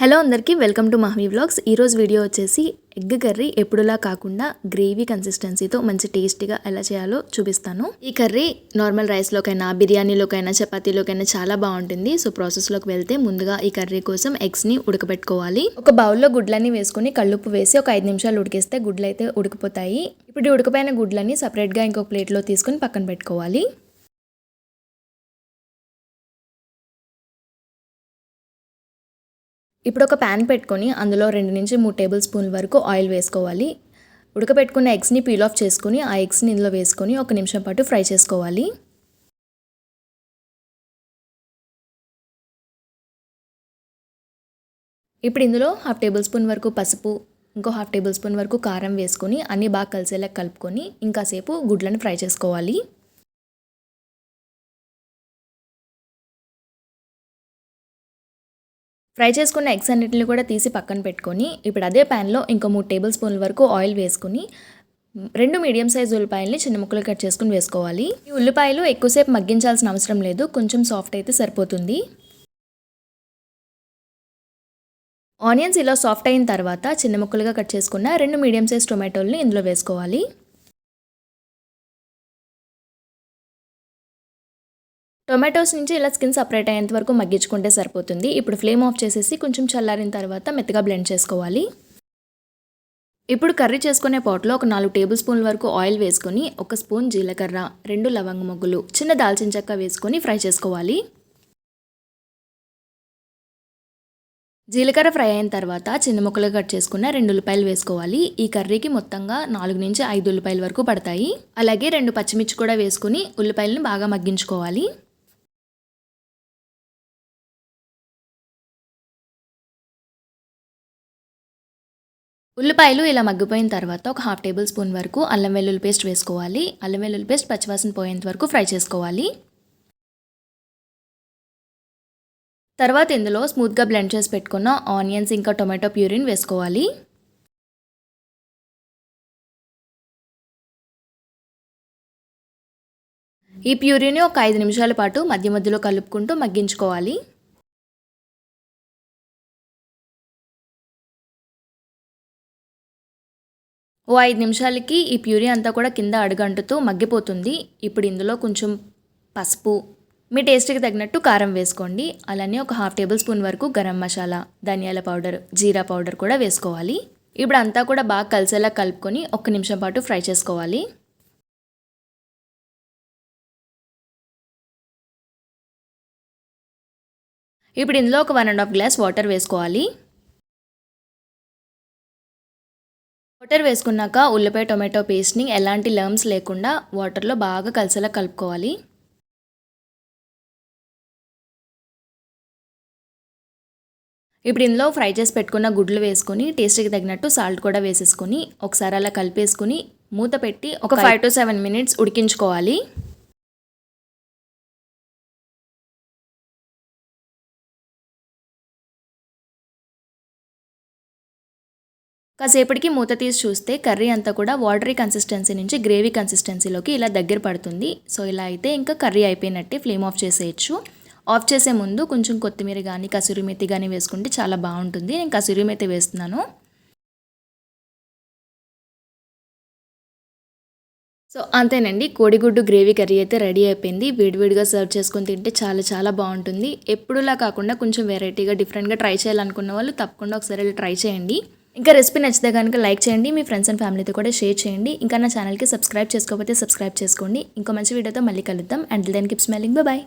Hello అందరికీ welcome to Mahami vlogs. ఈరోజు video వచ్చేసి ఎగ్ కర్రీ ఎప్పుడులా కాకుండా గ్రేవీ కన్సిస్టెన్సీతో మంచి టేస్టీగా ఎలా చేయాలో చూపిస్తాను. ఈ కర్రీ నార్మల్ రైస్లోకైనా బిర్యానీలోకైనా చపాతీలోకైనా చాలా బాగుంటుంది. సో ప్రాసెస్లోకి వెళ్తే ముందుగా ఈ కర్రీ కోసం ఎగ్స్ని ఉడకబెట్టుకోవాలి. ఒక బౌల్లో గుడ్లన్నీ వేసుకుని కళ్ళుప్పు వేసి ఒక ఐదు నిమిషాలు ఉడికిస్తే గుడ్లు అయితే ఉడికిపోతాయి. ఇప్పుడు ఉడకపోయిన గుడ్లని సపరేట్గా ఇంకొక ప్లేట్లో తీసుకుని పక్కన పెట్టుకోవాలి. ఇప్పుడు ఒక ప్యాన్ పెట్టుకొని అందులో రెండు నుంచి మూడు టేబుల్ స్పూన్ల వరకు ఆయిల్ వేసుకోవాలి. ఉడకబెట్టుకున్న ఎగ్స్ని పీల్ ఆఫ్ చేసుకుని ఆ ఎగ్స్ని ఇందులో వేసుకొని ఒక నిమిషం పాటు ఫ్రై చేసుకోవాలి. ఇప్పుడు ఇందులో హాఫ్ టేబుల్ స్పూన్ వరకు పసుపు ఇంకో హాఫ్ టేబుల్ స్పూన్ వరకు కారం వేసుకొని అన్నీ బాగా కలిసేలా కలుపుకొని ఇంకాసేపు గుడ్లను ఫ్రై చేసుకోవాలి. ఫ్రై చేసుకున్న ఎగ్స్ అన్నిటిని కూడా తీసి పక్కన పెట్టుకొని ఇప్పుడు అదే ప్యాన్లో ఇంకో మూడు టేబుల్ స్పూన్ల వరకు ఆయిల్ వేసుకుని రెండు మీడియం సైజ్ ఉల్లిపాయలని చిన్న ముక్కలు కట్ చేసుకుని వేసుకోవాలి. ఈ ఉల్లిపాయలు ఎక్కువసేపు మగ్గించాల్సిన అవసరం లేదు కొంచెం సాఫ్ట్ అయితే సరిపోతుంది. ఆనియన్స్ ఇలా సాఫ్ట్ అయిన తర్వాత చిన్న ముక్కలుగా కట్ చేసుకున్న రెండు మీడియం సైజ్ టొమాటోల్ని ఇందులో వేసుకోవాలి. టొమాటోస్ నుంచి ఇలా స్కిన్ సపరేట్ అయ్యేంత వరకు మగ్గించుకుంటే సరిపోతుంది. ఇప్పుడు ఫ్లేమ్ ఆఫ్ చేసేసి కొంచెం చల్లారిన తర్వాత మెత్తగా బ్లెండ్ చేసుకోవాలి. ఇప్పుడు కర్రీ చేసుకునే పాట్లో ఒక నాలుగు టేబుల్ స్పూన్ల వరకు ఆయిల్ వేసుకొని ఒక స్పూన్ జీలకర్ర రెండు లవంగ మొగ్గులు చిన్న దాల్చిన చెక్క వేసుకొని ఫ్రై చేసుకోవాలి. జీలకర్ర ఫ్రై అయిన తర్వాత చిన్న ముక్కలు కట్ చేసుకున్న రెండు ఉల్లిపాయలు వేసుకోవాలి. ఈ కర్రీకి మొత్తంగా నాలుగు నుంచి ఐదు ఉల్లిపాయల వరకు పడతాయి. అలాగే రెండు పచ్చిమిర్చి కూడా వేసుకుని ఉల్లిపాయలను బాగా మగ్గించుకోవాలి. ఉల్లిపాయలు ఇలా మగ్గిపోయిన తర్వాత ఒక హాఫ్ టేబుల్ స్పూన్ వరకు అల్లం వెల్లుల్లి పేస్ట్ వేసుకోవాలి. అల్లం వెల్లుల్లి పేస్ట్ పచ్చివాసన పోయేంత వరకు ఫ్రై చేసుకోవాలి. తర్వాత ఇందులో స్మూత్గా బ్లెండ్ చేసి పెట్టుకున్న ఆనియన్స్ ఇంకా టొమాటో ప్యూరిన్ వేసుకోవాలి. ఈ ప్యూరిని ఒక ఐదు నిమిషాల పాటు మధ్య మధ్యలో కలుపుకుంటూ మగ్గించుకోవాలి. ఓ ఐదు నిమిషాలకి ఈ ప్యూరీ అంతా కూడా కింద అడుగంటుతూ మగ్గిపోతుంది. ఇప్పుడు ఇందులో కొంచెం పసుపు మీ టేస్ట్కి తగినట్టు కారం వేసుకోండి. అలానే ఒక హాఫ్ టేబుల్ స్పూన్ వరకు గరం మసాలా ధనియాల పౌడర్ జీరా పౌడర్ కూడా వేసుకోవాలి. ఇప్పుడు అంతా కూడా బాగా కలిసేలా కలుపుకొని ఒక్క నిమిషం పాటు ఫ్రై చేసుకోవాలి. ఇప్పుడు ఇందులో ఒక one and half glass water వేసుకోవాలి. వాటర్ వేసుకున్నాక ఉల్లిపాయ టొమాటో పేస్ట్ని ఎలాంటి లర్మ్స్ లేకుండా వాటర్లో బాగా కలిసేలా కలుపుకోవాలి. ఇప్పుడు ఇందులో ఫ్రై చేసి పెట్టుకున్న గుడ్లు వేసుకొని టేస్ట్కి తగినట్టు సాల్ట్ కూడా వేసేసుకొని ఒకసారి అలా కలిపేసుకుని మూత పెట్టి ఒక ఫైవ్ టు సెవెన్ మినిట్స్ ఉడికించుకోవాలి. కాసేపటికి మూత తీసి చూస్తే కర్రీ అంతా కూడా వాటరీ కన్సిస్టెన్సీ నుంచి గ్రేవీ కన్సిస్టెన్సీలోకి ఇలా దగ్గర పడుతుంది. సో ఇలా అయితే ఇంకా కర్రీ అయిపోయినట్టే ఫ్లేమ్ ఆఫ్ చేసేయచ్చు. ఆఫ్ చేసే ముందు కొంచెం కొత్తిమీర కానీ కసూరి మెతి కానీ వేసుకుంటే చాలా బాగుంటుంది. నేను కసూరి మెతి వేస్తున్నాను. సో అంతేనండి. కోడిగుడ్డు గ్రేవీ కర్రీ అయితే రెడీ అయిపోయింది. వేడివేడిగా సర్వ్ చేసుకొని తింటే చాలా చాలా బాగుంటుంది. ఎప్పుడులా కాకుండా కొంచెం వెరైటీగా డిఫరెంట్గా ట్రై చేయాలనుకున్న వాళ్ళు తప్పకుండా ఒకసారి ట్రై చేయండి. ఇంకా రెసిపీ నచ్చితే కనుక లైక్ చేయండి మీ ఫ్రెండ్స్ అండ్ ఫ్యామిలీతో కూడా షేర్ చేయండి. ఇంకా నా ఛానల్కి సబ్స్క్రైబ్ చేసుకోకపోతే సబ్స్క్రైబ్ చేసుకోండి. ఇంకో మంచి వీడియోతో మళ్ళీ కలుద్దాం. And then keep smiling bye